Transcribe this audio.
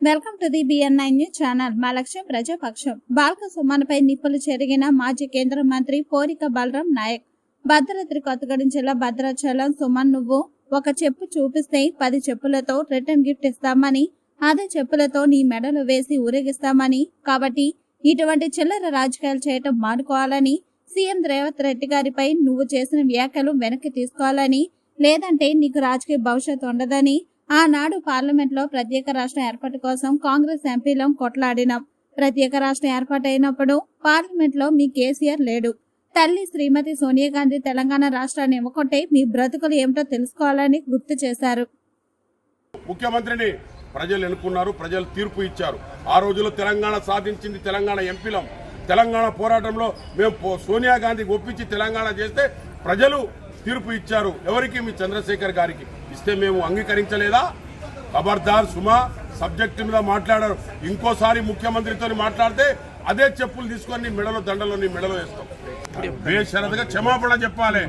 Welcome to the BN nine news channel. మా లక్ష్యం ప్రజాపక్షం. బాల్క సుమన్పై నిప్పులు చెరిగిన మాజీ కేంద్ర మంత్రి పోరిక బలరాం నాయక్. భద్రాద్రి కొత్తగూడెం జిల్లా భద్రాచలం సుమన్ నువ్వు ఒక చెప్పు చూపిస్తే పది చెప్పులతో రిటర్న్ గిఫ్ట్ ఇస్తామని అదే చెప్పులతో నీ మెడలు వేసి ఊరేగిస్తామని కాబట్టి ఇటువంటి చిల్లర రాజకీయాలు చేయటం మానుకోవాలని సీఎం రేవంత్ రెడ్డి గారిపై నువ్వు చేసిన వ్యాఖ్యలు వెనక్కి తీసుకోవాలని లేదంటే నీకు రాజకీయ భవిష్యత్తు ఉండదని ఆనాడు పార్లమెంట్లో ప్రత్యేక రాష్ట్రం ఏర్పాటు కోసం కాంగ్రెస్ ఎంపీలం కొట్లాడినాం. ప్రత్యేక రాష్ట్రం ఏర్పాటైనప్పుడు పార్లమెంట్లో మీ కేసీఆర్ లేడు. తల్లి శ్రీమతి సోనియా గాంధీ తెలంగాణ రాష్ట్రాన్ని ఇవ్వకుంటే మీ బ్రతుకులు ఏమిటో తెలుసుకోవాలని గుర్తు చేశారు. ముఖ్యమంత్రిని ప్రజలు ఎన్నుకున్నారు ప్రజలు తీర్పు ఇచ్చారు. ఆ రోజుల్లో తెలంగాణ సాధించింది తెలంగాణ ఎంపీలం. తెలంగాణ పోరాటంలో మేము సోనియా గాంధీ ఒప్పించి తెలంగాణ చేస్తే ప్రజలు తీర్పు ఇచ్చారు ఎవరికి? మీ చంద్రశేఖర్ గారికి. ఇస్తే మేము అంగీకరించలేదా? ఖబర్దార్ సుమా సబ్జెక్టు మీద మాట్లాడారు. ఇంకోసారి ముఖ్యమంత్రితో మాట్లాడితే అదే చెప్పులు తీసుకొని మెడలో దండలో నీ మెడలో వేస్తాం. బేషరతుగా క్షమాపణ చెప్పాలి.